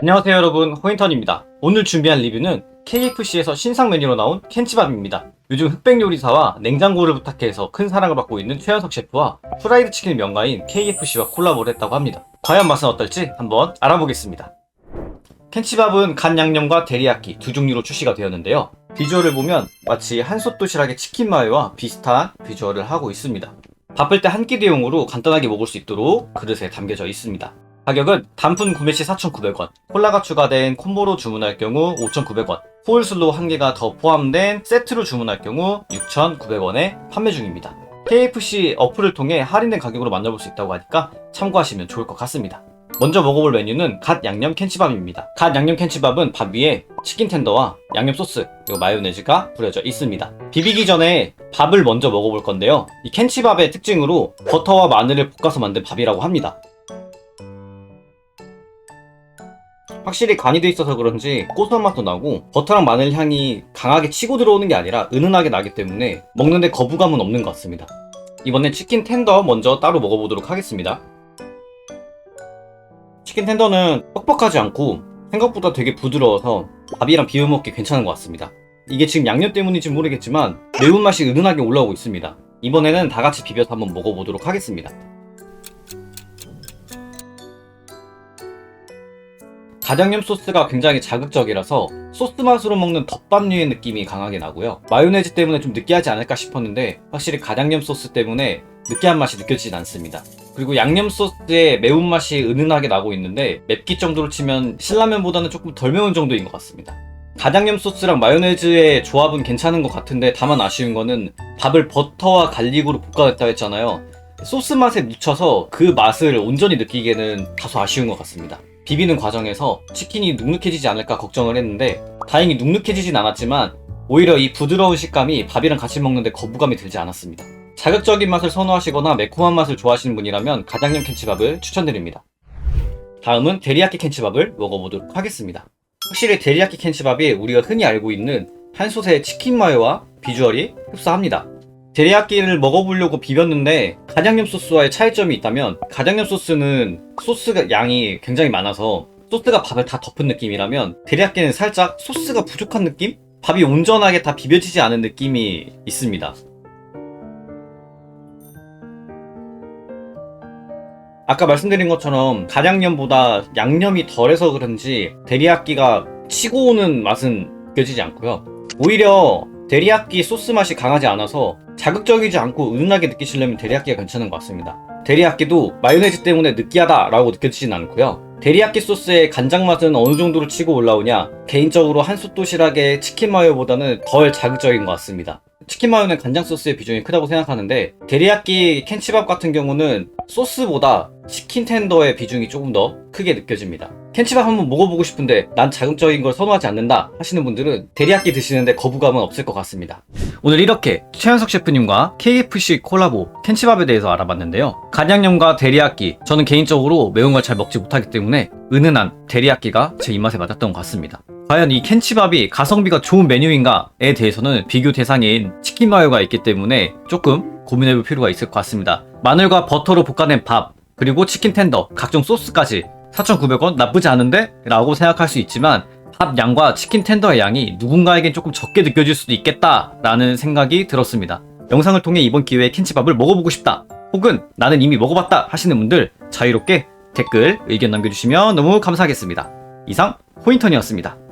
안녕하세요 여러분. 호인턴입니다. 오늘 준비한 리뷰는 KFC에서 신상 메뉴로 나온 캔치밥입니다. 요즘 흑백 요리사와 냉장고를 부탁해서 큰 사랑을 받고 있는 최현석 셰프와 프라이드 치킨 명가인 KFC와 콜라보를 했다고 합니다. 과연 맛은 어떨지 한번 알아보겠습니다. 캔치밥은 간 양념과 데리야끼 두 종류로 출시가 되었는데요. 비주얼을 보면 마치 한솥 도시락의 치킨 마요와 비슷한 비주얼을 하고 있습니다. 바쁠 때 한 끼 대용으로 간단하게 먹을 수 있도록 그릇에 담겨져 있습니다 가격은 단품 구매 시 4,900원, 콜라가 추가된 콤보로 주문할 경우 5,900원, 호일슬로우 한 개가 더 포함된 세트로 주문할 경우 6,900원에 판매 중입니다. KFC 어플을 통해 할인된 가격으로 만나볼 수 있다고 하니까 참고하시면 좋을 것 같습니다. 먼저 먹어볼 메뉴는 갓 양념 캔치밥입니다. 갓 양념 캔치밥은 밥 위에 치킨 텐더와 양념 소스 그리고 마요네즈가 뿌려져 있습니다. 비비기 전에 밥을 먼저 먹어볼 건데요. 이 캔치밥의 특징으로 버터와 마늘을 볶아서 만든 밥이라고 합니다. 확실히 간이 돼 있어서 그런지 고소한 맛도 나고 버터랑 마늘 향이 강하게 치고 들어오는 게 아니라 은은하게 나기 때문에 먹는데 거부감은 없는 것 같습니다. 이번엔 치킨 텐더 먼저 따로 먹어보도록 하겠습니다. 치킨 텐더는 뻑뻑하지 않고 생각보다 되게 부드러워서 밥이랑 비벼 먹기 괜찮은 것 같습니다. 이게 지금 양념 때문인지 모르겠지만 매운맛이 은은하게 올라오고 있습니다. 이번에는 다 같이 비벼서 한번 먹어보도록 하겠습니다. 가장염 소스가 굉장히 자극적이라서 소스 맛으로 먹는 덮밥류의 느낌이 강하게 나고요. 마요네즈 때문에 좀 느끼하지 않을까 싶었는데 확실히 가장염 소스 때문에 느끼한 맛이 느껴지진 않습니다. 그리고 양념 소스에 매운맛이 은은하게 나고 있는데 맵기 정도로 치면 신라면보다는 조금 덜 매운 정도인 것 같습니다. 가장염 소스랑 마요네즈의 조합은 괜찮은 것 같은데 다만 아쉬운 거는 밥을 버터와 갈릭으로 볶아냈다 했잖아요. 소스 맛에 묻혀서 그 맛을 온전히 느끼기에는 다소 아쉬운 것 같습니다. 비비는 과정에서 치킨이 눅눅해지지 않을까 걱정을 했는데 다행히 눅눅해지진 않았지만 오히려 이 부드러운 식감이 밥이랑 같이 먹는데 거부감이 들지 않았습니다. 자극적인 맛을 선호하시거나 매콤한 맛을 좋아하시는 분이라면 가장염 캔치밥을 추천드립니다. 다음은 데리야끼 캔치밥을 먹어보도록 하겠습니다. 확실히 데리야끼 캔치밥이 우리가 흔히 알고 있는 한솥의 치킨 마요와 비주얼이 흡사합니다. 데리야끼를 먹어보려고 비볐는데 가장염 소스와의 차이점이 있다면 가장염 소스는 소스가 양이 굉장히 많아서 소스가 밥을 다 덮은 느낌이라면 데리야끼는 살짝 소스가 부족한 느낌? 밥이 온전하게 다 비벼지지 않은 느낌이 있습니다. 아까 말씀드린 것처럼 가장염보다 양념이 덜해서 그런지 데리야끼가 치고 오는 맛은 느껴지지 않고요. 오히려 데리야끼 소스 맛이 강하지 않아서 자극적이지 않고 은은하게 느끼시려면 데리야끼가 괜찮은 것 같습니다. 데리야끼도 마요네즈 때문에 느끼하다라고 느껴지진 않고요. 데리야끼 소스의 간장 맛은 어느 정도로 치고 올라오냐? 개인적으로 한솥 도시락의 치킨 마요보다는 덜 자극적인 것 같습니다. 치킨 마요는 간장 소스의 비중이 크다고 생각하는데 데리야끼 캔치밥 같은 경우는 소스보다 치킨 텐더의 비중이 조금 더 크게 느껴집니다. 캔치밥 한번 먹어보고 싶은데 난 자극적인 걸 선호하지 않는다 하시는 분들은 데리야끼 드시는데 거부감은 없을 것 같습니다. 오늘 이렇게 최현석 셰프님과 KFC 콜라보 캔치밥에 대해서 알아봤는데요. 간양념과 데리야끼 저는 개인적으로 매운 걸 잘 먹지 못하기 때문에 은은한 데리야끼가 제 입맛에 맞았던 것 같습니다. 과연 이 캔치밥이 가성비가 좋은 메뉴인가에 대해서는 비교 대상인 치킨 마요가 있기 때문에 조금 고민해볼 필요가 있을 것 같습니다. 마늘과 버터로 볶아낸 밥, 그리고 치킨 텐더, 각종 소스까지 4,900원 나쁘지 않은데? 라고 생각할 수 있지만 밥 양과 치킨 텐더의 양이 누군가에겐 조금 적게 느껴질 수도 있겠다 라는 생각이 들었습니다. 영상을 통해 이번 기회에 캔치밥을 먹어보고 싶다 혹은 나는 이미 먹어봤다 하시는 분들 자유롭게 댓글 의견 남겨주시면 너무 감사하겠습니다. 이상 호인턴이었습니다.